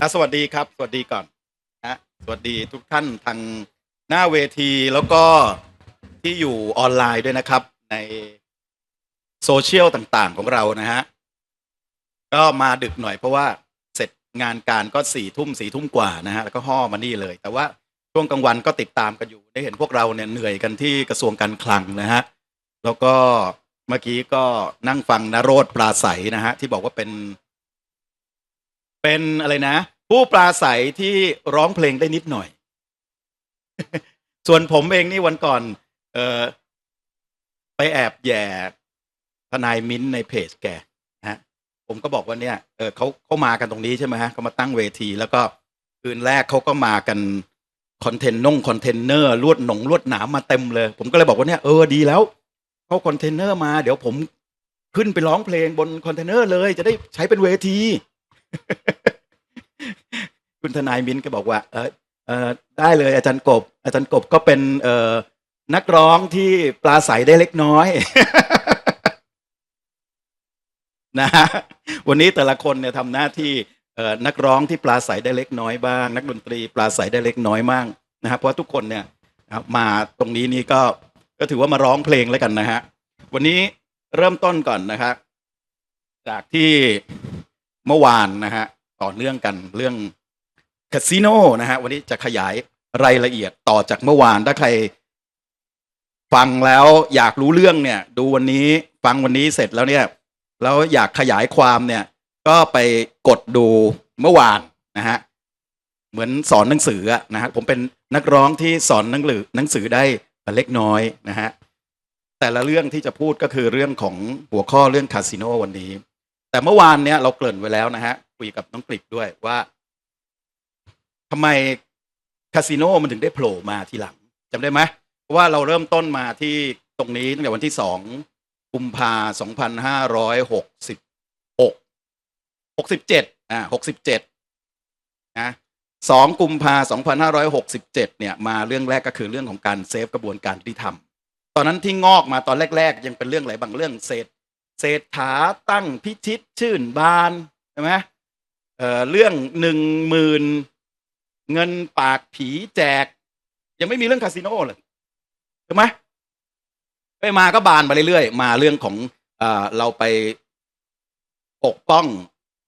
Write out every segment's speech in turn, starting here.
อะสวัสดีครับ สวัสดีก่อนนะสวัสดีทุกท่านทางหน้าเวทีแล้วก็ที่อยู่ออนไลน์ด้วยนะครับ ในโซเชียลต่างๆของเรานะฮะก็มาดึกหน่อยเพราะว่าเสร็จงานการก็สี่ทุ่มสี่ทุ่มกว่านะฮะแล้วก็ห่อมานี่เลย แต่ว่าช่วงกลางวันก็ติดตามกันอยู่ ได้เห็นพวกเราเนี่ยเหนื่อยกันที่กระทรวงการคลังนะฮะแล้วก็เมื่อกี้ก็นั่งฟังนโรธปราศัยนะฮะที่บอกว่าเป็น เป็นอะไรนะ ผู้ปราศัยที่ร้องเพลงได้นิดหน่อย ส่วนผมเองนี่วันก่อน เออไปแอบแย่ทนายมิ้นในเพจแกนะฮะผมก็บอกว่าเนี่ยเออเขาเขามากันตรงนี้ใช่ไหมฮะเขามาตั้งเวที แล้วก็คืนแรกเขาก็มากันคอนเทนนงคอนเทนเนอร์ลวดหนงลวดหนามมาเต็มเลย ผมก็เลยบอกว่าเนี่ยเออดีแล้วเขาคอนเทนเนอร์มา เดี๋ยวผมขึ้นไปร้องเพลงบนคอนเทนเนอร์เลย จะได้ใช้เป็นเวที คุณทนายมิ้นท์ก็บอกว่า เออเออได้เลยอาจารย์กบ อาจารย์กบก็เป็นเออนักร้องที่ปลาใสได้เล็กน้อย นะฮะวันนี้แต่ละคนเนี่ยทำหน้าที่เออนักร้องที่ปลาใสได้เล็กน้อยบ้าง นักดนตรีปลาใสได้เล็กน้อยบ้างนะฮะเพราะว่าทุกคนเนี่ยมาตรงนี้นี่ก็ก็ถือว่ามาร้องเพลงแล้วกันนะฮะวันนี้เริ่มต้นก่อนนะครับจากที่ เมื่อวานนะฮะต่อเนื่องกันเรื่องคาสิโนนะฮะวันนี้จะขยายรายละเอียดต่อจากเมื่อวานถ้าใคร ฟังแล้วอยากรู้เรื่องเนี่ย ดูวันนี้ฟังวันนี้เสร็จแล้วเนี่ยแล้วอยากขยายความเนี่ย ก็ไปกดดูเมื่อวานนะฮะเหมือนสอนหนังสืออะนะฮะผมเป็นนักร้องที่สอนหนังสือหนังสือได้เล็กน้อยนะฮะแต่ละเรื่องที่จะพูดก็คือเรื่องของหัวข้อเรื่องคาสิโนวันนี้ แต่เมื่อวานเนี่ยเราเกริ่นไว้แล้วนะฮะคุยกับน้องกลิกด้วยว่าทำไมคาสิโนมันถึงได้โผล่มาทีหลังจำได้ไหมเพราะว่าเราเริ่มต้นมาที่ตรงนี้ตั้งแต่วันที่สองกุมภาสองพันห้าร้อยหกสิบหกหกสิบเจ็ดอ่าหกสิบเจ็ดนะสองกุมภาสองพันห้าร้อยหกสิบเจ็ดเนี่ยมาเรื่องแรกก็คือเรื่องของการเซฟกระบวนการยุติธรรมตอนนั้นที่งอกมาตอนแรก ๆ ยังเป็นเรื่องอะไรบางเรื่องเศษ เศรษฐาตั้งพิชิตชื่นบานใช่ไหมเอ่อเรื่องหนึ่งหมื่นเงินปากผีแจก ยังไม่มีเรื่องคาสิโนเลยใช่ไหมไปมาก็บานมาเรื่อยๆ มาเรื่องของเออเราไปปกป้อง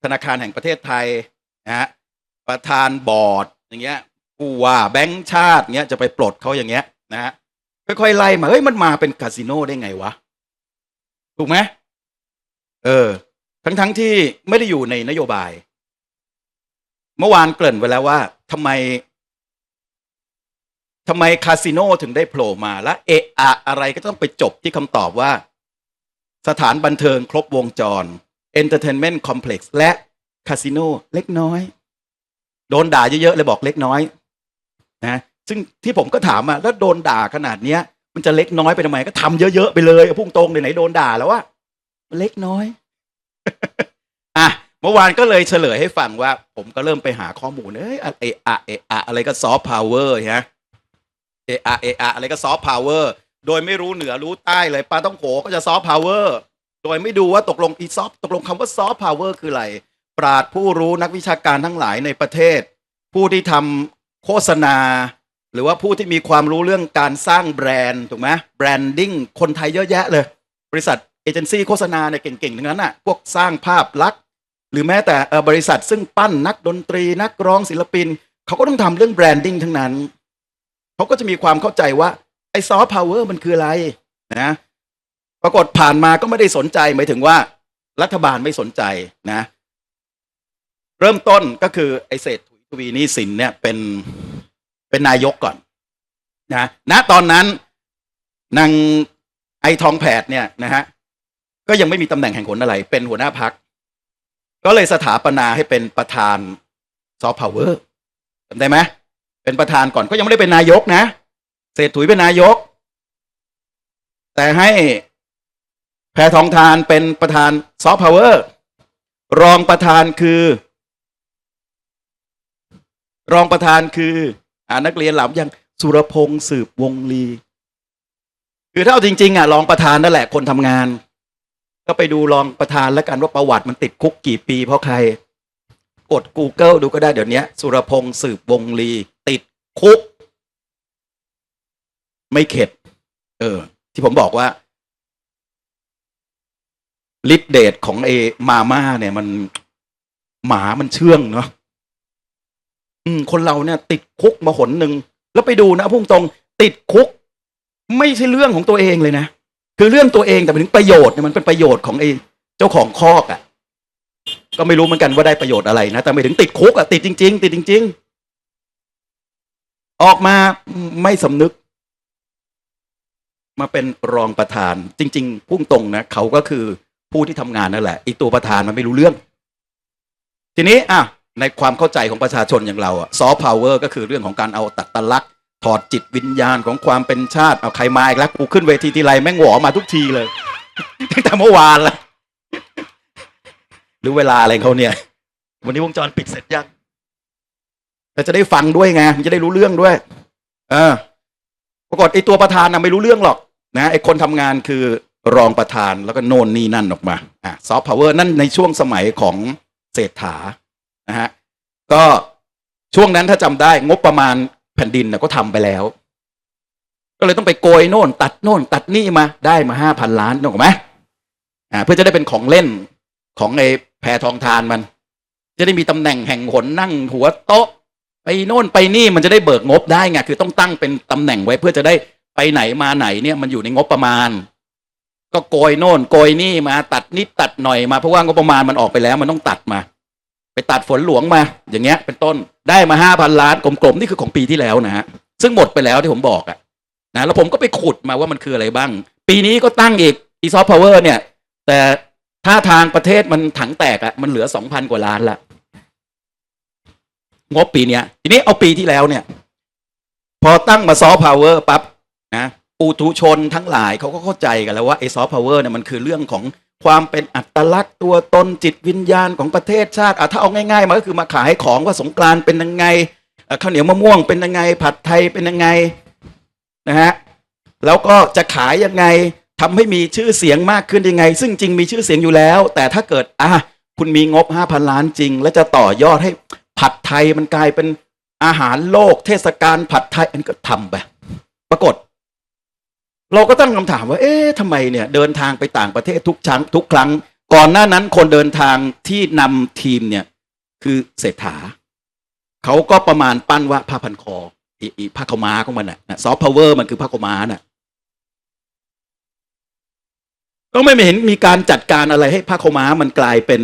ธนาคารแห่งประเทศไทยนะฮะประธานบอร์ดอย่างเงี้ยผู้ว่าแบงค์ชาติเงี้ยจะไปปลดเขาอย่างเงี้ยนะฮะค่อยๆไล่มาเฮ้ยมันมาเป็นคาสิโนได้ไงวะถูกไหม เออ ทั้งทั้งที่ไม่ได้อยู่ในนโยบาย เมื่อวานเกริ่นไว้แล้วว่าทำไมทำไมคาสิโนถึงได้โผล่มาและเอะอะอะไรก็ต้องไปจบที่คำตอบว่า สถานบันเทิงครบวงจร Entertainment Complex และคาสิโนเล็กน้อย โดนด่าเยอะๆเลยบอกเล็กน้อย นะ ซึ่งที่ผมก็ถามอะแล้วโดนด่าขนาดเนี้ย มันจะเล็กน้อยไปทำไมก็ทำเยอะๆไปเลยพุ่งตรงไหนโดนด่าแล้วว่า เล็กน้อยอะเมื่อวานก็เลยเฉลยให้ฟังว่า ผมก็เริ่มไปหาข้อมูลเอ้ยอะเออะเออะอะไรก็ซอฟต์พาวเวอร์ฮะเออะเออะอะไรก็ซอฟต์พาวเวอร์โดยไม่รู้เหนือรู้ใต้เลยปลาต้องโขก็จะซอฟต์พาวเวอร์โดยไม่ดูว่าตกลงอีซอฟตกลงคำว่าซอฟต์พาวเวอร์คืออะไร ปราดผู้รู้นักวิชาการทั้งหลายในประเทศ ผู้ที่ทำโฆษณา หรือว่าผู้ที่มีความรู้เรื่องการสร้างแบรนด์ถูกไหมแบรนดิ้งคนไทยเยอะแยะเลย บริษัท เอเจนซี่โฆษณาเนี่ยเก่งๆ ทั้งนั้นอะพวกสร้างภาพลักษณ์หรือแม้แต่เออบริษัทซึ่งปั้นนักดนตรีนักร้องศิลปิน เขาก็ต้องทำเรื่องแบรนดิ้งทั้งนั้น เขาก็จะมีความเข้าใจว่า ไอ้ซอฟต์พาวเวอร์มันคืออะไรนะปรากฏผ่านมาก็ไม่ได้สนใจหมายถึงว่า รัฐบาลไม่สนใจนะ เริ่มต้นก็คือไอ้เศรษฐถุยทวีนี่สินเนี่ยเป็นเป็นนายกก่อนนะณตอนนั้นนางไอทองแผดเนี่ยนะฮะ ก็ยังไม่มีตำแหน่งแห่งหนอะไร เป็นหัวหน้าพัก ก็เลยสถาปนาให้เป็นประธานซอฟต์พาวเวอร์จำได้ไหมเป็นประธานก่อนก็ยังไม่ได้เป็นนายกนะเศรษฐุยเป็นนายก แต่ให้แพทองทานเป็นประธานซอฟต์พาวเวอร์รองประธานคือ รองประธานคืออ่านักเรียนหลับยังสุรพงษ์สืบวงลี คือถ้าเอาจริง ๆ อะรองประธานนั่นแหละคนทำงาน ก็ไปดูรองประธานแล้วกันว่าประวัติมันติดคุกกี่ปี เพราะใคร กด Google ดูก็ได้เดี๋ยวนี้สุรพงษ์สืบวงลี ติดคุก ไม่เข็ด เออ ที่ผมบอกว่าฤทธิเดชของเอมาม่าเนี่ย มันหมามันเชื่องเนาะอืม คนเราเนี่ย ติดคุกมาหนหนึ่งแล้วไปดูนะพุ่งตรง ติดคุก ไม่ใช่เรื่องของตัวเองเลยนะ คือเรื่องตัวเองแต่เป็นถึงประโยชน์เนี่ยมันเป็นประโยชน์ของไอ้เจ้าของคอกอะ่ะ ก็ไม่รู้เหมือนกันว่าได้ประโยชน์อะไรนะแต่ไม่ถึงติดคุกอะ่ะติดจริง ๆ ติดจริง ๆ ออกมาไม่สำนึก มาเป็นรองประธาน จริง ๆ พุ่งตรงนะเขาก็คือผู้ที่ทำงานนั่นแหละอีกตัวประธานมันไม่รู้เรื่อง ทีนี้อะในความเข้าใจของประชาชนอย่างเราอะซอฟต์พาวเวอร์ก็คือเรื่องของการเอาตัดตลักษ ถอดจิตวิญญาณของความเป็นชาติเอาใครมาอีกแล้วกูขึ้นเวทีทีไรแม่งหวอมาทุกทีเลยตั้งแต่เมื่อวานละหรือเวลาอะไรเขาเนี่ย วันนี้วงจรปิดเสร็จยังเราจะได้ฟังด้วยไงมันจะได้รู้เรื่องด้วยเออปรากฏไอ้ตัวประธานน่ะไม่รู้เรื่องหรอกนะไอ้คนทำงานคือรองประธานแล้วก็โน่นนี่นั่นออกมาอะซอฟต์พาวเวอร์นั่นในช่วงสมัยของเศรษฐานะฮะก็ช่วงนั้นถ้าจำได้งบประมาณแผ่นดินน่ะก็ทำไปแล้ว ก็เลยต้องไปโกยโน่น ตัดโน่น ตัดนี่มาได้มาห้าพันล้านนึกออกไหมอ่าเพื่อจะได้เป็นของเล่นของไอ้แพรทองทานมัน จะได้มีตำแหน่งแห่งหนนั่งหัวโต๊ะ ไปโน่นไปนี่มันจะได้เบิกงบได้ไงคือต้องตั้งเป็นตำแหน่งไว้เพื่อจะได้ไปไหนมาไหนเนี่ยมันอยู่ในงบประมาณ ก็โกยโน่น โกยนี่มาตัดนิดตัดหน่อยมาเพราะว่างบประมาณมันออกไปแล้วมันต้องตัดมา ไปตัดฝนหลวงมา อย่างเงี้ยเป็นต้นได้มาห้าพันล้านกลมๆนี่คือของปีที่แล้วนะฮะซึ่งหมดไปแล้วที่ผมบอกอะนะแล้วผมก็ไปขุดมาว่ามันคืออะไรบ้าง ปีนี้ก็ตั้งอีกอีซอฟต์พาวเวอร์เนี่ย แต่ถ้าทางประเทศมันถังแตกอะมันเหลือสองพันกว่าล้านละงบปีเนี้ย ทีนี้เอาปีที่แล้วเนี่ย พอตั้งมาซอฟต์พาวเวอร์ปั๊บนะปูทุชนทั้งหลายเขาก็เข้าใจกันแล้วว่าไอ้ซอฟต์พาวเวอร์เนี่ยมันคือเรื่องของ ความเป็นอัตลักษณ์ตัวตนจิตวิญญาณของประเทศชาติอะถ้าเอาง่ายๆมาก็คือมาขายของว่าสงกรานเป็นยังไงข้าวเหนียวมะม่วงเป็นยังไง ผัดไทยเป็นยังไงนะฮะแล้วก็จะขายยังไงทำให้มีชื่อเสียงมากขึ้นยังไง ซึ่งจริงมีชื่อเสียงอยู่แล้ว แต่ถ้าเกิดอะคุณมีงบห้าพันล้านจริง แล้วจะต่อยอดให้ผัดไทยมันกลายเป็นอาหารโลก เทศกาลผัดไทยอันนก็ทำไปปรากฏ เราก็ตั้งคำถามว่า เอ๊ะทำไมเนี่ยเดินทางไปต่างประเทศทุกครั้งทุกครั้ง ก่อนหน้านั้นคนเดินทางที่นำทีมเนี่ยคือเศรษฐาเขาก็ประมาณปั้นว่าผ้าพันคออีผ้าขาม้าของมันน่ะซอฟต์พาวเวอร์มันคือผ้าขาม้าน่ะก็ไม่เห็นมีการจัดการอะไรให้ผ้าขาม้ามันกลายเป็น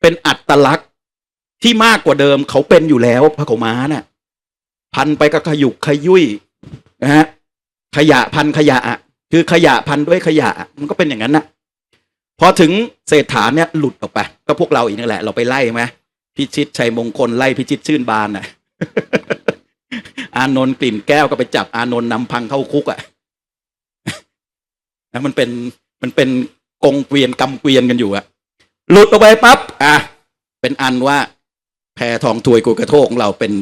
เป็นอัตลักษณ์ที่มากกว่าเดิมเขาเป็นอยู่แล้วพระโขาม้าน่ะพันไปกับขยุกขยุยนะฮะ ขยะพันขยะอะคือขยะพันด้วยขยะมันก็เป็นอย่างนั้นน่ะพอถึงเศรษฐาเนี่ยหลุดออกไป ก็พวกเราอีกนั่นแหละ เราไปไล่ไหมพิชิตชัยมงคลไล่พิชิตชื่นบานน่ะ อานนท์กลิ่นแก้วก็ไปจับอานนท์นำพังเข้าคุกอะนะมันเป็นมันเป็นกงเกวียนกำเกวียนกันอยู่อะหลุดออกไปปั๊บอะเป็นอันว่าแพทองทวยกุกระโทกของเราเป็น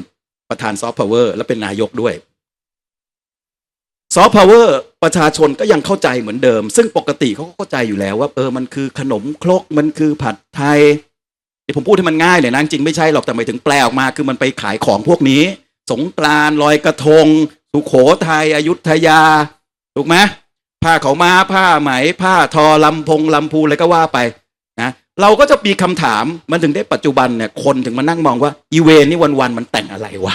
ประธานซอฟต์พาวเวอร์ และเป็นนายกด้วย ซอฟต์พาวเวอร์ประชาชนก็ยังเข้าใจเหมือนเดิม ซึ่งปกติเขาก็เข้าใจอยู่แล้วว่าเออมันคือขนมครกมันคือผัดไทยที่ผมพูดให้มันง่ายเลยนะจริงไม่ใช่หรอกแต่หมายถึงแปลออกมา คือมันไปขายของพวกนี้ สงกรานต์ลอยกระทง สุโขทัยอยุธยา ถูกไหมผ้าเขาวม้าผ้าไหม ผ้าทอลำพงลำพูอะไรก็ว่าไปนะเราก็จะมีคำถามมันถึงได้ปัจจุบันเนี่ยคนถึงมานั่งมองว่าอีเวนนี่วันๆมันแต่งอะไรวะ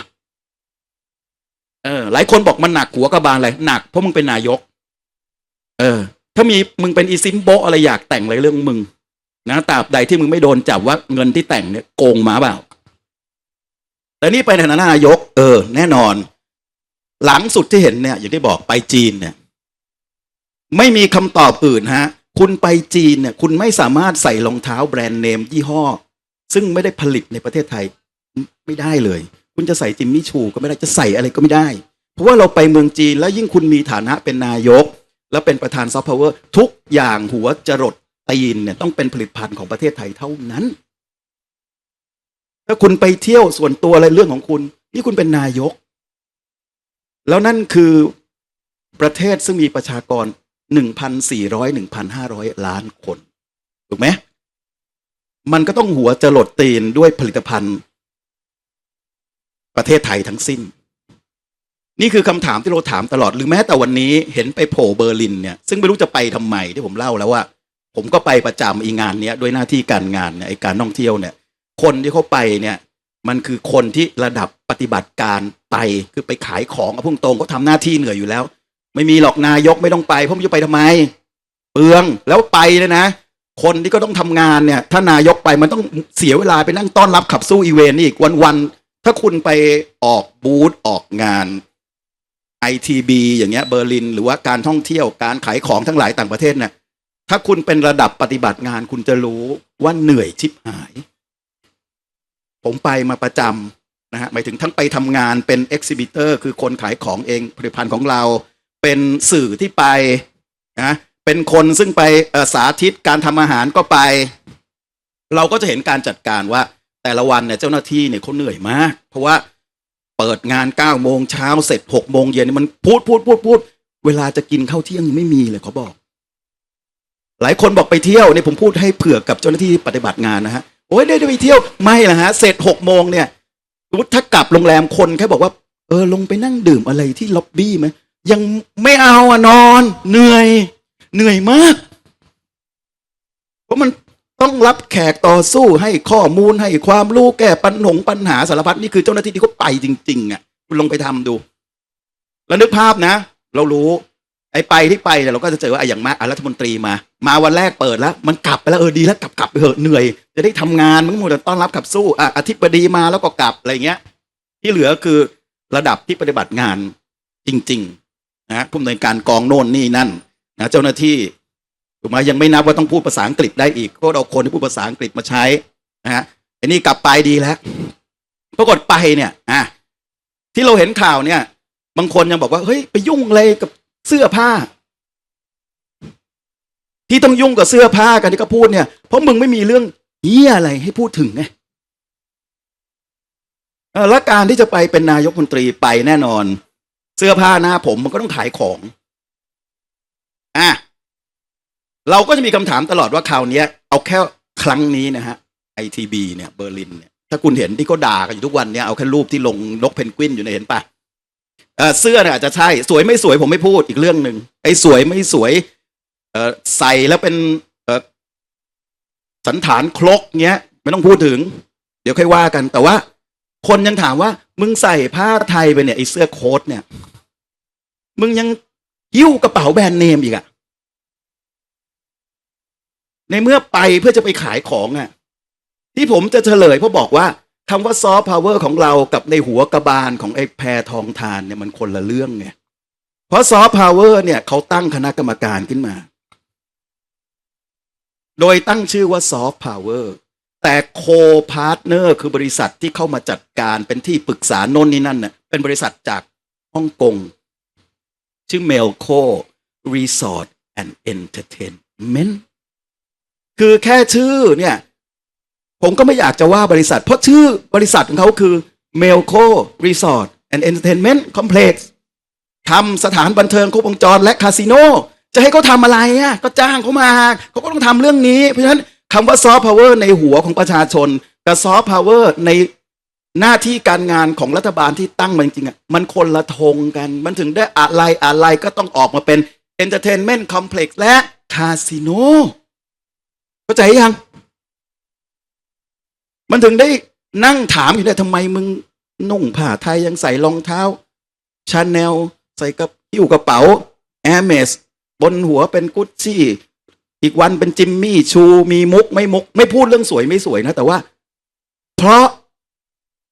เออหลายคนบอกมันหนักหัวกระบาลอะไรหนักเพราะมึงเป็นนายก เออ ถ้ามีมึงเป็นอีซิมโบอะไรอยากแต่งอะไรเรื่องมึงนะตราบใดที่มึงไม่โดนจับว่าเงินที่แต่งเนี่ยโกงมาเปล่าแต่นี่ไปในฐานะนายก เออ แน่นอน หลังสุดที่เห็นเนี่ย อย่างที่บอกไปจีนเนี่ย ไม่มีคำตอบอื่นฮะ คุณไปจีนเนี่ย คุณไม่สามารถใส่รองเท้าแบรนด์เนมยี่ห้อ ซึ่งไม่ได้ผลิตในประเทศไทยไม่ได้เลย คุณจะใส่จิมมี่ชูก็ไม่ได้จะใส่อะไรก็ไม่ได้ เพราะว่าเราไปเมืองจีนแล้วยิ่งคุณมีฐานะเป็นนายก แล้วเป็นประธานซอฟต์พาวเวอร์ทุกอย่างหัวจรดตีนเนี่ยต้องเป็นผลิตภัณฑ์ของประเทศไทยเท่านั้น ถ้าคุณไปเที่ยวส่วนตัวอะไรเรื่องของคุณ นี่คุณเป็นนายก แล้วนั่นคือประเทศซึ่งมีประชากร 1,400 1,500 ล้านคน ถูกไหมมันก็ต้องหัวจรดตีนด้วยผลิตภัณฑ์ ประเทศไทยทั้งสิ้น นี่คือคำถามที่เราถามตลอดหรือแม้แต่วันนี้เห็นไปโผล่เบอร์ลินเนี่ยซึ่งไม่รู้จะไปทำไมที่ผมเล่าแล้วว่า ผมก็ไปประจำอีงานเนี้ยด้วยหน้าที่การงานเนี่ยไอการท่องเที่ยวเนี่ย คนที่เขาไปเนี่ยมันคือคนที่ระดับปฏิบัติการไปคือไปขายของเอาพุ่งตรงเขาทำหน้าที่เหนื่อยอยู่แล้ว ไม่มีหรอกนายกไม่ต้องไปเพราะมันจะไปทำไมเปลืองแล้วไปเลยนะ คนที่ก็ต้องทำงานเนี่ย ถ้านายกไปมันต้องเสียเวลาไปนั่งต้อนรับขับสู้อีเวนต์อีกวันๆ ถ้าคุณไปออกบูธออกงาน ITB อย่างเงี้ยเบอร์ลิน หรือว่าการท่องเที่ยวการขายของทั้งหลายต่างประเทศเนี่ยถ้าคุณเป็นระดับปฏิบัติงานคุณจะรู้ว่าเหนื่อยชิบหาย ผมไปมาประจำนะฮะหมายถึงทั้งไปทำงานเป็นเอ็กซิบิเตอร์คือคนขายของเองผลิตภัณฑ์ของเรา เป็นสื่อที่ไปนะเป็นคนซึ่งไปสาธิตการทำอาหารก็ไป เราก็จะเห็นการจัดการว่า แต่ละวันเนี่ยเจ้าหน้าที่เนี่ยเขาเหนื่อยมาก เพราะว่าเปิดงานเก้าโมงเช้าเสร็จหกโมงเย็นนี่มันพูดพูดพูดพูด เวลาจะกินข้าวเที่ยงยังไม่มีเลยเขาบอก หลายคนบอกไปเที่ยวเนี่ยผมพูดให้เผื่อกับเจ้าหน้าที่ปฏิบัติงานนะฮะโอ้ยได้ได้ไปเที่ยวไม่ละฮะเสร็จหกโมงเนี่ยสมมติถ้ากลับโรงแรมคนแค่บอกว่า เออลงไปนั่งดื่มอะไรที่ล็อบบี้ไหมยังไม่เอาอะนอน เหนื่อย เหนื่อยมาก เพราะมัน ต้องรับแขกต่อสู้ให้ข้อมูลให้ความรู้แก้ปัญหงปัญหาสารพัดนี่คือเจ้าหน้าที่ที่เขาไปจริงๆอะคุณลองไปทำดู แล้วนึกภาพนะ เรารู้ ไอ้ไปที่ไปเนี่ยเราก็จะเจอว่าไอ้อย่างมาอะรัฐมนตรีมา มาวันแรกเปิดแล้ว มันกลับไปแล้วเออดีแล้วกลับกลับไปเถอะเหนื่อย จะได้ทำงานมันหมดต้อนรับขับสู้อะอาทิบดีมาแล้วก็กลับอะไรเงี้ย ที่เหลือคือระดับที่ปฏิบัติงานจริง ๆ นะผู้อำนวยการกองโน่นนี่นั่นนะเจ้าหน้าที่ ถูกไหมยังไม่นับว่าต้องพูดภาษาอังกฤษได้อีกก็เอาคนที่พูดภาษาอังกฤษมาใช้นะฮะไอ้นี่กลับไปดีแล้ว ปรากฏไปเนี่ยอะที่เราเห็นข่าวเนี่ย บางคนยังบอกว่าเฮ้ยไปยุ่งอะไรกับเสื้อผ้า ที่ต้องยุ่งกับเสื้อผ้ากันที่ก็พูดเนี่ย เพราะมึงไม่มีเรื่องเหี้ยอะไรให้พูดถึงไงแล้วการที่จะไปเป็นนายกมนตรีไปแน่นอน เสื้อผ้าหน้าผมมันก็ต้องขายของ อะ เราก็จะมีคำถามตลอดว่าคราวเนี้ยเอาแค่ครั้งนี้นะฮะ ITB เนี่ยเบอร์ลินเนี่ยถ้าคุณเห็นที่เขาด่ากันอยู่ทุกวันเนี่ยเอาแค่รูปที่ลงนกเพนกวินอยู่เนี่ยเห็นปะเออเสื้อเนี่ยอาจจะใช่สวยไม่สวยผมไม่พูดอีกเรื่องหนึ่งไอ้สวยไม่สวยเออใส่แล้วเป็นเออสันฐานครกเงี้ย ไม่ต้องพูดถึง เดี๋ยวค่อยว่ากัน แต่ว่า คนยังถามว่า มึงใส่ผ้าไทยไปเนี่ยไอ้เสื้อโค้ทเนี่ย มึงยังหิ้วกระเป๋าแบรนด์เนมอีกอะ ในเมื่อไปเพื่อจะไปขายของอะที่ผมจะเฉลยเพราะบอกว่าคำว่าซอฟต์พาวเวอร์ของเรากับในหัวกระบาลของไอ้แพรทองทานเนี่ยมันคนละเรื่องไงเพราะซอฟต์พาวเวอร์เนี่ยเขาตั้งคณะกรรมการขึ้นมา โดยตั้งชื่อว่าซอฟต์พาวเวอร์แต่โคพาร์ทเนอร์คือบริษัทที่เข้ามาจัดการเป็นที่ปรึกษาโน่นนี่นั่นเน่ะเป็นบริษัทจากฮ่องกง ชื่อเมลโค Resort and Entertainment คือแค่ชื่อเนี่ย ผมก็ไม่อยากจะว่าบริษัท เพราะชื่อบริษัทของเขาคือ Melco Resort and Entertainment Complex ทำสถานบันเทิงครบวงจรและคาสิโน จะให้เขาทำอะไรอะก็จ้างเขามาเขาก็ต้องทำเรื่องนี้ เพราะฉะนั้นคำว่าซอฟต์พาวเวอร์ในหัวของประชาชนกับซอฟต์พาวเวอร์ในหน้าที่การงานของรัฐบาลที่ตั้งมาจริงๆอะมันคนละทงกัน มันถึงได้อะไรอะไรก็ต้องออกมาเป็น Entertainment Complex และคาสิโน เข้าใจยัง มันถึงได้นั่งถามอยู่เนี่ยทำไมมึงนุ่งผ้าไทยยังใส่รองเท้าชาแนลใส่กระหิ้วกระเป๋าแอร์เมสบนหัวเป็นกุชชี่ อีกวันเป็นจิมมี่ชู มีมุกไม่มุก ไม่พูดเรื่องสวยไม่สวยนะ แต่ว่า เพราะ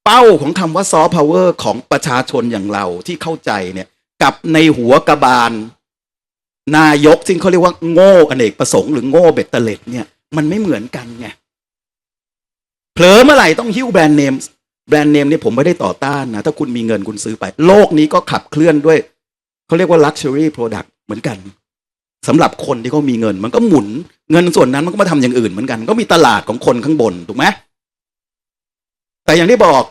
เป้าของคำว่าซอฟต์พาวเวอร์ของประชาชนอย่างเราที่เข้าใจเนี่ย กับในหัวกระบาล นายกซึ่งเขาเรียกว่าโง่อเนกประสงค์หรือโง่เบ็ดเตล็ดเนี่ย มันไม่เหมือนกันไงเผลอเมื่อไหร่ต้องหิ้วแบรนด์เนมแบรนด์เนมเนี่ยผมไม่ได้ต่อต้านนะ ถ้าคุณมีเงินคุณซื้อไป โลกนี้ก็ขับเคลื่อนด้วย เขาเรียกว่า luxury product เหมือนกันสำหรับคนที่เขามีเงิน มันก็หมุนเงินส่วนนั้นมันก็มาทำอย่างอื่นเหมือนกัน ก็มีตลาดของคนข้างบน ถูกไหมแต่อย่างที่บอก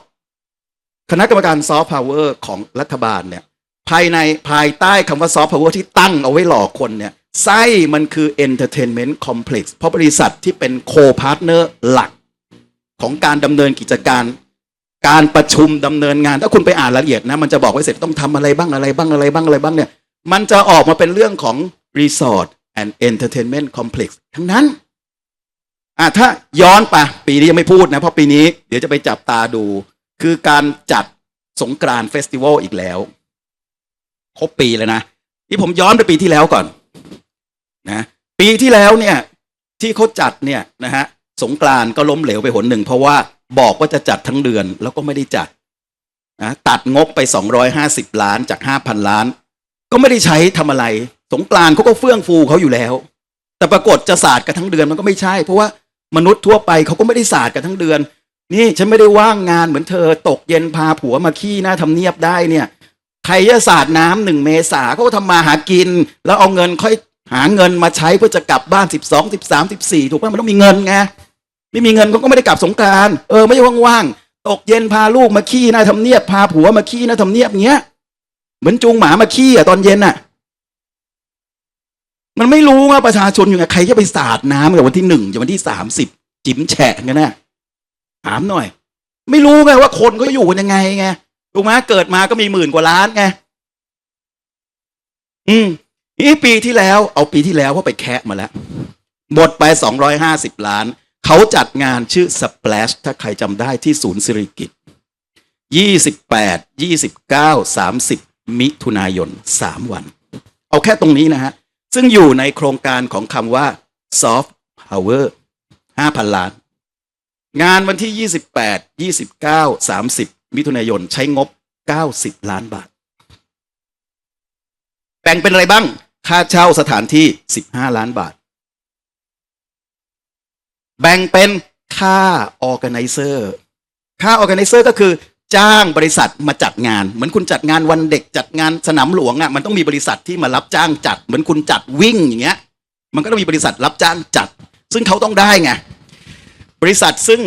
คณะกรรมการซอฟต์พาวเวอร์ของรัฐบาลเนี่ย ภายในภายใต้คำว่าซอฟต์พาวเวอร์ที่ตั้งเอาไว้หลอกคนเนี่ย ไส้มันคือ Entertainment Complex เพราะบริษัทที่เป็นโคพาร์ทเนอร์หลัก ของการดำเนินกิจการ การประชุมดำเนินงาน ถ้าคุณไปอ่านรายละเอียดนะ มันจะบอกไว้เสร็จต้องทำอะไรบ้างอะไรบ้างอะไรบ้างอะไรบ้างเนี่ย มันจะออกมาเป็นเรื่องของ Resort and Entertainment Complex ทั้งนั้นอะถ้าย้อนไปปีนี้ยังไม่พูดนะ เพราะปีนี้เดี๋ยวจะไปจับตาดู คือการจัดสงกรานต์เฟสติวัลอีกแล้ว ครบปีแล้วนะ ที่ผมย้อนไปปีที่แล้วก่อน นะปีที่แล้วเนี่ยที่เขาจัดเนี่ยนะฮะสงกรานก็ล้มเหลวไปหนหนึ่ง เพราะว่าบอกว่าจะจัดทั้งเดือนแล้วก็ไม่ได้จัดนะตัดงบไป 250 ล้านจาก 5,000 ล้าน ก็ไม่ได้ใช้ทำอะไร สงกรานเขาก็เฟื่องฟูเขาอยู่แล้ว แต่ปรากฏจะศาสตร์กันทั้งเดือนมันก็ไม่ใช่ เพราะว่ามนุษย์ทั่วไปเขาก็ไม่ได้ศาสตร์กันทั้งเดือน นี่ฉันไม่ได้ว่างงานเหมือนเธอ ตกเย็นพาผัวมาขี้หน้าทำเนียบได้เนี่ยใครจะศาสตร์น้ำหนึ่งเมษาเขาก็ทำมาหากิน แล้วเอาเงินค่อย หาเงินมาใช้เพื่อจะกลับบ้านสิบสองสิบสามสิบสี่ถูกป่ะมันต้องมีเงินไงไม่มีเงินเขาก็ไม่ได้กลับสงกานต์เออไม่ใช่ว่างๆตกเย็นพาลูกมาขี้หน้าทำเนียบพาผัวมาขี้หน้าทำเนียบเงี้ยเหมือนจูงหมามาขี้อะตอนเย็นอะ มันไม่รู้ว่าประชาชนอยู่ไงใครจะไปสาดน้ำกับวันที่หนึ่งจนวันที่สามสิบจิ้มแฉะกันนะถามหน่อย ไม่รู้ไงว่าคนก็อยู่กันยังไงไงถูกไหมเกิดมาก็มีหมื่นกว่าล้านไงอืม นี่ปีที่แล้วเอาปีที่แล้วเขาไปแคะมาแล้วหมดไปสองร้อยห้าสิบล้าน เขาจัดงานชื่อ Splash ถ้าใครจำได้ที่ศูนย์สิริกิตยี่สิบแปดยี่สิบเก้าสามสิบมิถุนายนสามวัน เอาแค่ตรงนี้นะฮะ ซึ่งอยู่ในโครงการของคำว่า soft power ห้าพันล้าน งานวันที่ 28 29 30 มิถุนายน ใช้งบ 90 ล้านบาท แบ่งเป็นอะไรบ้าง ค่าเช่าสถานที่ 15 ล้านบาท แบ่งเป็นค่า organizer ค่า organizer ก็คือจ้างบริษัทมาจัดงาน เหมือนคุณจัดงานวันเด็กจัดงานสนามหลวงอะมันต้องมีบริษัทที่มารับจ้างจัด เหมือนคุณจัดวิ่งอย่างเงี้ย มันก็ต้องมีบริษัทรับจ้างจัด ซึ่งเขาต้องได้ไงบริษัทซึ่ง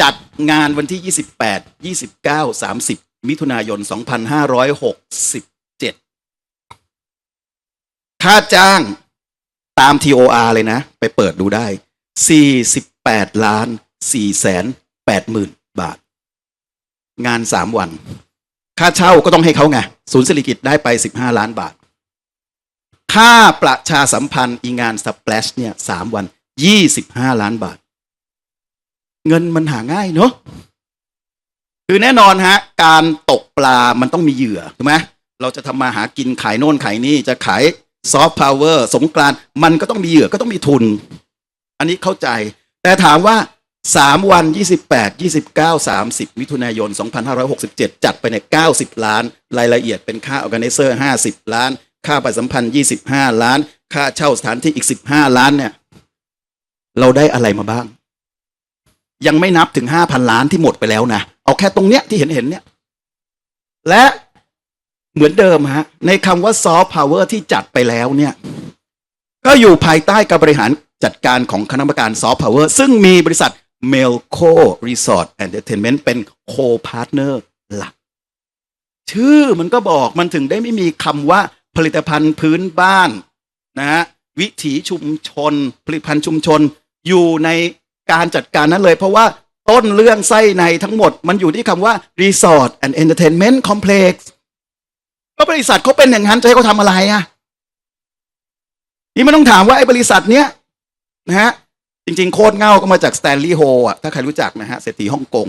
จัดงานวันที่ 28 29 30 มิถุนายน 2567 ค่าจ้างตาม TOR เลยนะ ไปเปิดดูได้ 48ล้าน4แสน8หมื่นบาท งาน 3 วัน ค่าเช่าก็ต้องให้เขาไงศูนย์เศรษฐกิจได้ไป 15 ล้านบาท ค่าประชาสัมพันธ์อีงานสเปลชเนี่ย3วัน 25 ล้านบาท เงินมันหาง่ายเนอะคือแน่นอนฮะ การตกปลามันต้องมีเหยื่อถูกไหมเราจะทำมาหากินขายโน่นขายนี่จะขาย ซอฟต์พาวเวอร์สงกรานต์มันก็ต้องมีเหยื่อก็ต้องมีทุน อันนี้เข้าใจ แต่ถามว่า 3 วัน 28 29 30 มิถุนายน 2567 จัดไปใน 90 ล้าน รายละเอียดเป็นค่าออแก z นเซอร์ 50 ล้าน ค่าประสัมพันธ์ 25 ล้าน ค่าเช่าสถานที่อีก 15 ล้านเนี่ย เราได้อะไรมาบ้าง ยังไม่นับถึงห้าพันล้านที่หมดไปแล้วนะ เอาแค่ตรงเนี้ยที่เห็นเห็นเนี่ย และ เหมือนเดิมฮะ ในคำว่าซอฟต์พาวเวอร์ที่จัดไปแล้วเนี่ย ก็อยู่ภายใต้การบริหารจัดการของคณะกรรมการซอฟต์พาวเวอร์ซึ่งมีบริษัท Melco Resort Entertainment เป็นโคพาร์ทเนอร์หลัก ชื่อมันก็บอกมันถึงได้ไม่มีคำว่าผลิตภัณฑ์พื้นบ้านนะฮะวิถีชุมชน ผลิตภัณฑ์ชุมชนอยู่ในการจัดการนั้นเลย เพราะว่าต้นเรื่องไส้ในทั้งหมด มันอยู่ที่คำว่า Resort and Entertainment Complex ก็บริษัทเขาเป็นอย่างนั้นจะให้เขาทำอะไรอะนี่ไม่ต้องถามว่าไอ้บริษัทเนี้ยนะฮะจริงๆ โคตรเง่าก็มาจากสแตนลีย์โฮอะถ้าใครรู้จักนะฮะเศรษฐีฮ่องกง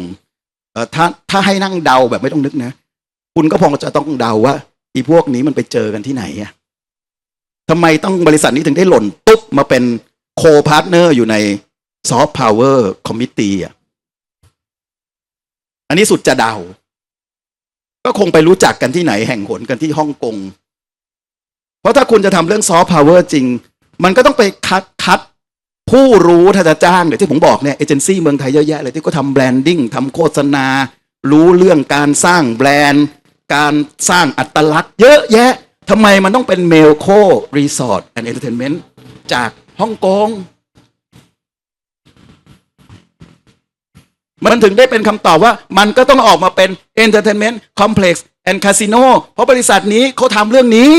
เอ่อถ้าถ้าให้นั่งเดาแบบไม่ต้องนึกนะ คุณก็พอจะต้องเดาว่าอีพวกนี้มันไปเจอกันที่ไหนอะทำไมต้องบริษัทนี้ถึงได้หล่นตุ๊บมาเป็นโคพาร์ทเนอร์อยู่ในซอฟต์พาวเวอร์คอมมิตี้อะอันนี้สุดจะเดา ก็คงไปรู้จักกันที่ไหนแห่งหนกันที่ฮ่องกง เพราะถ้าคุณจะทำเรื่องซอฟต์พาวเวอร์จริง มันก็ต้องไปคัดคัดผู้รู้ถ้าจะจ้างเนี่ยวที่ผมบอกเนี่ยเอเจนซี่เมืองไทยเยอะแยะเลยที่ก็ทำแบรนดิ้งทำโฆษณา รู้เรื่องการสร้างแบรนด์ การสร้างอัตลักษณ์เยอะแยะทำไมมันต้องเป็นเมลโครีสอร์ทแอนด์เอนเตอร์เทนเมนต์จากฮ่องกง มันถึงได้เป็นคำตอบว่ามันก็ต้องออกมาเป็น Entertainment Complex and Casino เพราะบริษัทนี้เขาทำเรื่องนี้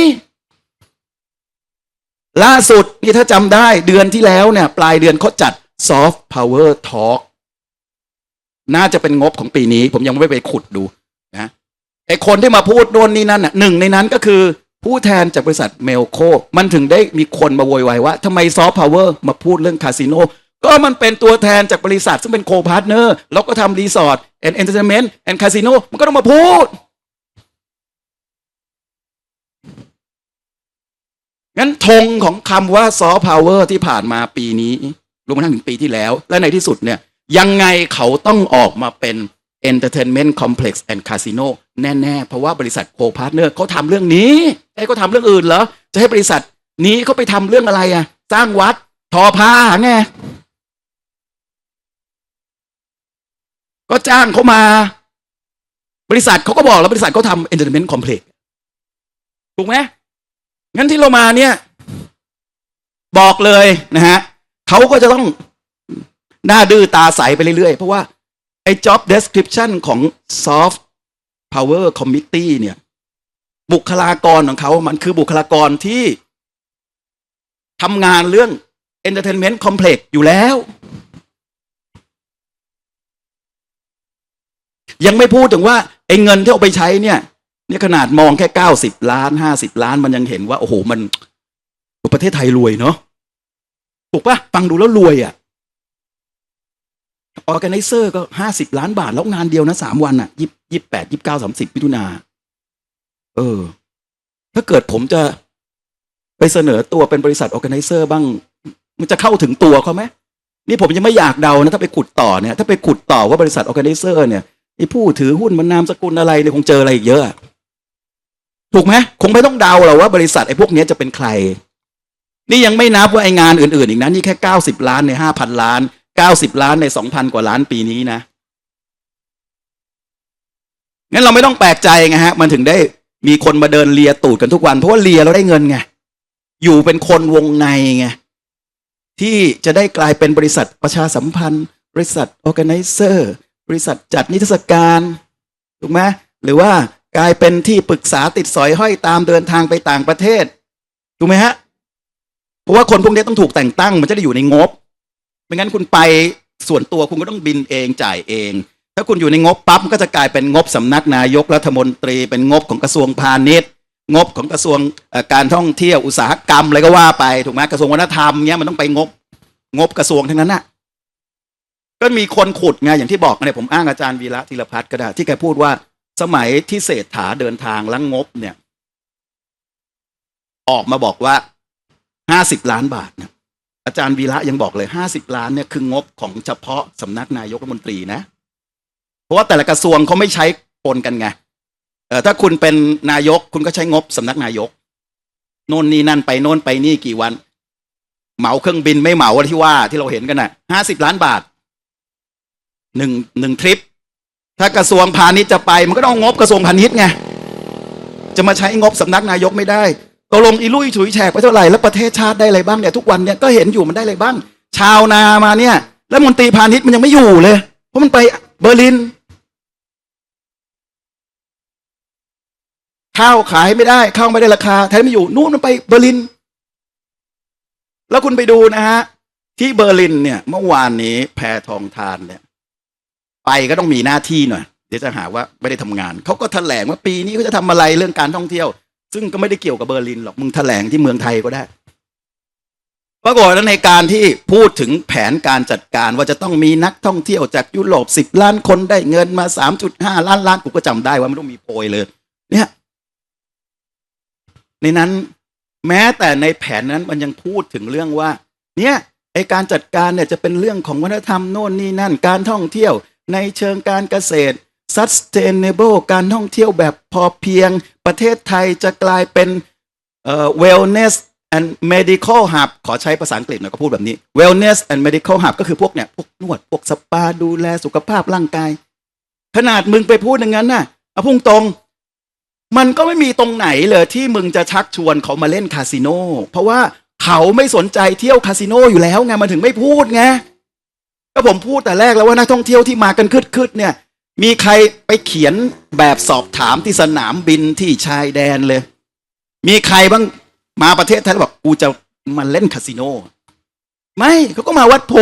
ล่าสุดนี่ถ้าจำได้เดือนที่แล้วเนี่ย ปลายเดือนเขาจัด Soft Power Talk น่าจะเป็นงบของปีนี้ ผมยังไม่ไปขุดดูนะไอคนที่มาพูดโน่นนี่นั่นน่ะหนึ่งในนั้นก็คือผู้แทนจากบริษัทเมลโค มันถึงได้มีคนมาโวยวายว่าทำไมซอฟต์พาวเวอร์มาพูดเรื่องคาสิโน ก็มันเป็นตัวแทนจากบริษัท ซึ่งเป็นโคพาร์ทเนอร์แล้วก็ทำรีสอร์ทแอนด์เอนเตอร์เทนเมนต์แอนด์คาสิโนมันก็ต้องมาพูด งั้นธงของคำว่าซอฟต์พาวเวอร์ที่ผ่านมาปีนี้รวมทั้งถึงปีที่แล้ว และในที่สุดเนี่ย ยังไงเขาต้องออกมาเป็น Entertainment Complex and Casino แน่ๆ เพราะว่าบริษัทโคพาร์ทเนอร์เขาทำเรื่องนี้ไอ้เขาทำเรื่องอื่นเหรอ จะให้บริษัทนี้เขาไปทำเรื่องอะไรอะสร้างวัดทอผ้าไง ก็จ้างเขามา บริษัทเขาก็บอกแล้วบริษัทเขาทำ Entertainment Complex ถูกไหมงั้นที่เรามาเนี่ย บอกเลยนะฮะเขาก็จะต้องหน้าดื้อตาใสไปเรื่อยๆ เพราะว่า ไอ้ job description ของ soft power committee เนี่ย บุคลากรของเขามันคือบุคลากรที่ทำงานเรื่อง entertainment complex อยู่แล้ว ยังไม่พูดถึงว่าไอ้เงินที่เอาไปใช้เนี่ยเนี่ยขนาดมองแค่เก้าสิบล้านห้าสิบล้านมันยังเห็นว่า โอ้โหมันประเทศไทยรวยเนาะถูกปะฟังดูแล้วรวยอะ่ะออแกไนเซอร์ก็ห้าสิบล้านบาท แล้วงานเดียวนะสามวันอะ่ะยี่ยี่แปดยี่เก้าสามสิบมิถุนาเออ ถ้าเกิดผมจะไปเสนอตัวเป็นบริษัทออแกไนเซอร์บ้าง มันจะเข้าถึงตัวเขาไหมนี่ผมยังไม่อยากเดานะ ถ้าไปขุดต่อเนี่ย ถ้าไปขุดต่อว่าบริษัทออแกไนเซอร์เนี่ย ไอ้ผู้ถือหุ้นมันนามสกุลอะไรเนี่ยคงเจออะไรอีกเยอะ ถูกไหมคงไม่ต้องเดาหรอกว่าบริษัทไอ้พวกนี้จะเป็นใคร นี่ยังไม่นับว่าไอ้งานอื่นๆ อีกนะนี่แค่เก้าสิบล้านในห้าพันล้านเก้าสิบล้านในสองพันกว่าล้านปีนี้นะงั้นเราไม่ต้องแปลกใจไงฮะ มันถึงได้มีคนมาเดินเลียตูดกันทุกวัน เพราะว่าเลียเราได้เงินไงอยู่เป็นคนวงในไงที่จะได้กลายเป็นบริษัทประชาสัมพันธ์ บริษัทออแกไนเซอร์ บริษัทจัดนิทรรศการถูกไหมหรือว่ากลายเป็นที่ปรึกษาติดสอยห้อยตามเดินทางไปต่างประเทศถูกไหมฮะเพราะว่าคนพวกนี้ต้องถูกแต่งตั้ง มันจะได้อยู่ในงบ ไม่งั้นคุณไปส่วนตัวคุณก็ต้องบินเองจ่ายเอง ถ้าคุณอยู่ในงบปั๊บมันก็จะกลายเป็นงบสำนักนายกรัฐมนตรี เป็นงบของกระทรวงพาณิชย์ งบของกระทรวงการท่องเที่ยวอุตสาหกรรมอะไรก็ว่าไปถูกไหมกระทรวงวัฒนธรรมเนี้ยมันต้องไปงบงบกระทรวงทั้งนั้นน่ะ ก็มีคนขุดไงอย่างที่บอกเนี่ยผมอ้างอาจารย์วีระธีรพัฒน์ก็ได้ที่แกพูดว่าสมัยที่เศรษฐาเดินทางล้วงบเนี่ย ออกมาบอกว่าห้าสิบล้านบาทเนี่ยอาจารย์วีระยังบอกเลยห้าสิบล้านเนี่ยคืองบของเฉพาะสำนักนายกรัฐมนตรีนะ เพราะว่าแต่ละกระทรวงเขาไม่ใช้ปนกันไงเออถ้าคุณเป็นนายกคุณก็ใช้งบสำนักนายกโน่นนี่นั่นไปโน่นไปนี่กี่วัน เหมาเครื่องบินไม่เหมาที่ว่าที่เราเห็นกันน่ะห้าสิบล้านบาท หนึ่งหนึ่งทริป ถ้ากระทรวงพาณิชย์จะไป มันก็ต้องงบกระทรวงพาณิชย์ไงจะมาใช้งบสำนักนายกไม่ได้ตกลงอีลุยฉุยแฉกไปเท่าไหร่แล้วประเทศชาติได้อะไรบ้างเนี่ยทุกวันเนี่ยก็เห็นอยู่มันได้อะไรบ้าง ชาวนามาเนี่ยแล้วมนตรีพาณิชย์มันยังไม่อยู่เลย เพราะมันไปเบอร์ลิน ข้าวขายไม่ได้ข้าวไม่ได้ราคาแทนไม่อยู่นู่นมันไปเบอร์ลิน แล้วคุณไปดูนะฮะที่เบอร์ลินเนี่ย เมื่อวานนี้แพทองทานเนี่ย ไปก็ต้องมีหน้าที่หน่อยเดี๋ยวจะหาว่าไม่ได้ทำงานเขาก็แถลงว่าปีนี้เขาจะทำอะไรเรื่องการท่องเที่ยว ซึ่งก็ไม่ได้เกี่ยวกับเบอร์ลินหรอกมึงแถลงที่เมืองไทยก็ได้ปรากฏว่าในการที่พูดถึงแผนการจัดการว่าจะต้องมีนักท่องเที่ยวจากยุโรปสิบล้านคนได้เงินมาสามจุดห้าล้านล้านกูก็จำได้ว่าไมันต้องมีโพยเลย เนี่ย ในนั้นแม้แต่ในแผนนั้นมันยังพูดถึงเรื่องว่า เนี่ยไอการจัดการเนี่ยจะเป็นเรื่องของวัฒนธรรมโน่นนี่นั่น การท่องเที่ยว ในเชิงการเกษตร sustainable การท่องเที่ยวแบบพอเพียง ประเทศไทยจะกลายเป็นเอ่อ wellness and medical hub ขอใช้ภาษาอังกฤษหน่อยก็พูดแบบนี้ wellness and medical hub ก็คือพวกเนี่ยพวกนวด พวกสปาดูแลสุขภาพร่างกาย ขนาดมึงไปพูดอย่างนั้นน่ะเอาพุ่งตรง มันก็ไม่มีตรงไหนเลยที่มึงจะชักชวนเขามาเล่นคาสิโน เพราะว่าเขาไม่สนใจเที่ยวคาสิโนอยู่แล้วไงมันถึงไม่พูดไง ก็ผมพูดแต่แรกแล้วว่านักท่องเที่ยวที่มากันคืดๆเนี่ย มีใครไปเขียนแบบสอบถามที่สนามบินที่ชายแดนเลย มีใครบ้างมาประเทศไทยแล้วบอกกูจะมาเล่นคาสิโน ไม่เขาก็มาวัดโพ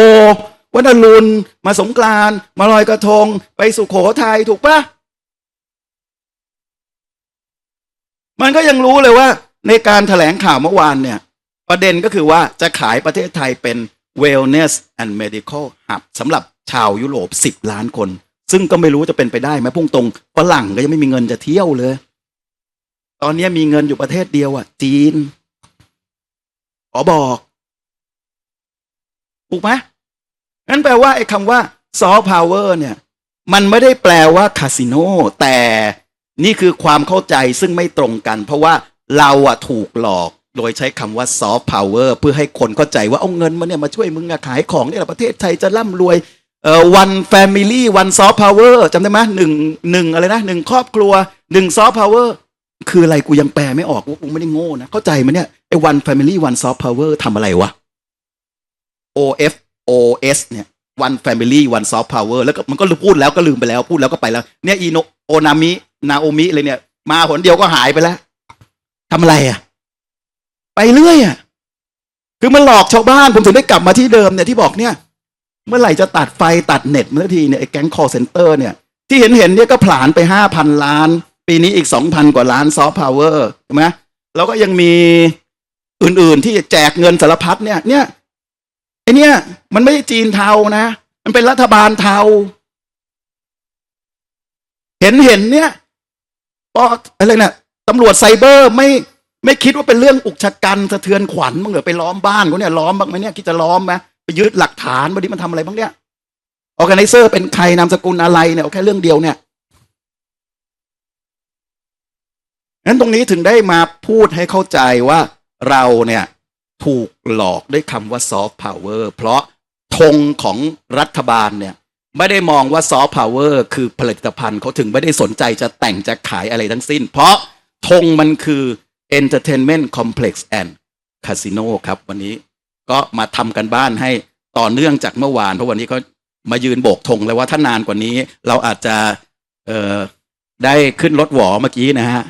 วัดอรุณมาสงกรานมาลอยกระทง ไปสุโขทัยถูกปะมันก็ยังรู้เลยว่า ในการแถลงข่าวเมื่อวานเนี่ย ประเด็นก็คือว่าจะขายประเทศไทยเป็น wellness and medical hub สำหรับชาวยุโรป 10 ล้านคน ซึ่งก็ไม่รู้จะเป็นไปได้ไหมพุ่งตรงฝรั่งก็ยังไม่มีเงินจะเที่ยวเลย ตอนนี้มีเงินอยู่ประเทศเดียวอะ จีนขอบอกถูกไหมงั้นแปลว่าไอ้คำว่าซอฟต์พาวเวอร์เนี่ย มันไม่ได้แปลว่าคาสิโนแต่นี่คือความเข้าใจซึ่งไม่ตรงกัน เพราะว่าเราอะถูกหลอก โดยใช้คำว่าซอฟต์พาวเวอร์เพื่อให้คนเข้าใจว่าเอาเงินมาเนี่ยมาช่วยมึงอะขายของเนี่ยประเทศไทยจะร่ำรวยเอ่อวันแฟมิลี่วันซอฟต์พาวเวอร์จำได้ไหมหนึ่งหนึ่งอะไรนะหนึ่งครอบครัวหนึ่งซอฟต์พาวเวอร์คืออะไรกูยังแปลไม่ออกกูไม่ได้โง่นะ เข้าใจไหมเนี่ยไอ้วันแฟมิลี่วันซอฟต์พาวเวอร์ทำอะไรวะ OF OS เนี่ย one family one soft power แล้วก็มันก็พูดแล้วก็ลืมไปแล้วพูดแล้วก็ไปแล้ว เนี่ยอีโนโอนามินาโอมิเลยเนี่ย มาหนเดียวก็หายไปแล้วทำอะไรอะ ไปเรื่อยอะคือมันหลอกชาวบ้านผมถึงได้กลับมาที่เดิมเนี่ยที่บอกเนี่ย เมื่อไหร่จะตัดไฟตัดเน็ตเมื่อทีเนี่ยไอ้แก๊ง call center เนี่ย ที่เห็นเห็นเนี่ยก็ผลานไปห้าพันล้าน ปีนี้อีกสองพันกว่าล้านซอฟต์พาวเวอร์ใช่ไหมแล้วก็ยังมีอื่นๆที่แจกเงินสารพัดเนี่ย เนี่ยไอเนี่ยมันไม่ใช่จีนเทานะ มันเป็นรัฐบาลเทา เห็นเห็นเนี่ยปออะไรเนี่ยตำรวจไซเบอร์ไม่ ไม่คิดว่าเป็นเรื่องอุกชะกันสะเทือนขวัญมั้งเหรอไปล้อมบ้านเขาเนี่ยล้อมบ้างไหมเนี่ยคิดจะล้อมไหมไปยึดหลักฐานวันนี้มันทำอะไรบ้างเนี่ยออแกไนเซอร์เป็นใครนามสกุลอะไรเนี่ยเอาแค่เรื่องเดียวเนี่ยงั้นตรงนี้ถึงได้มาพูดให้เข้าใจว่าเราเนี่ยถูกหลอกด้วยคำว่าซอฟต์พาวเวอร์เพราะธงของรัฐบาลเนี่ยไม่ได้มองว่าซอฟต์พาวเวอร์คือผลิตภัณฑ์เขาถึงไม่ได้สนใจจะแต่งจะขายอะไรทั้งสิ้น เพราะธงมันคือ Entertainment Complex and Casino ครับ วันนี้ก็มาทำกันบ้านให้ต่อเนื่องจากเมื่อวาน เพราะวันนี้ก็มายืนโบกธงเลยว่าถ้านานกว่านี้ เราอาจจะได้ขึ้นรถหวอเมื่อกี้นะฮะ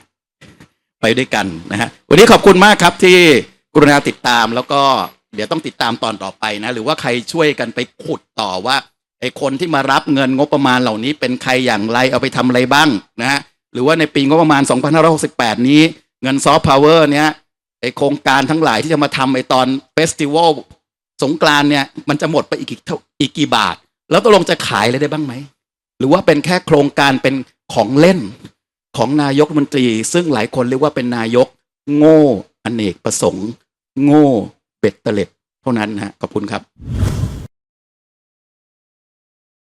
ไปด้วยกันนะฮะ วันนี้ขอบคุณมากครับที่กรุณาติดตามแล้วก็เดี๋ยวต้องติดตามตอนต่อไปนะ หรือว่าใครช่วยกันไปขุดต่อว่าไอ้คนที่มารับเงินงบประมาณเหล่านี้เป็นใครอย่างไรเอาไปทำอะไรบ้างนะฮะหรือว่าในปีงบประมาณ 2568 นี้ เงินซอฟต์พาวเวอร์เนี้ยไอโครงการทั้งหลายที่จะมาทำไอตอนเฟสติวัลสงกรานเนี่ยมันจะหมดไปอีกกี่เท่าอีกกี่บาท แล้วตกลงจะขายอะไรได้บ้างไหม หรือว่าเป็นแค่โครงการเป็นของเล่นของนายกมนตรี ซึ่งหลายคนเรียกว่าเป็นนายกโง่อเนกประสงค์ โง่เบ็ดเตล็ดเท่านั้นนะฮะขอบคุณครับ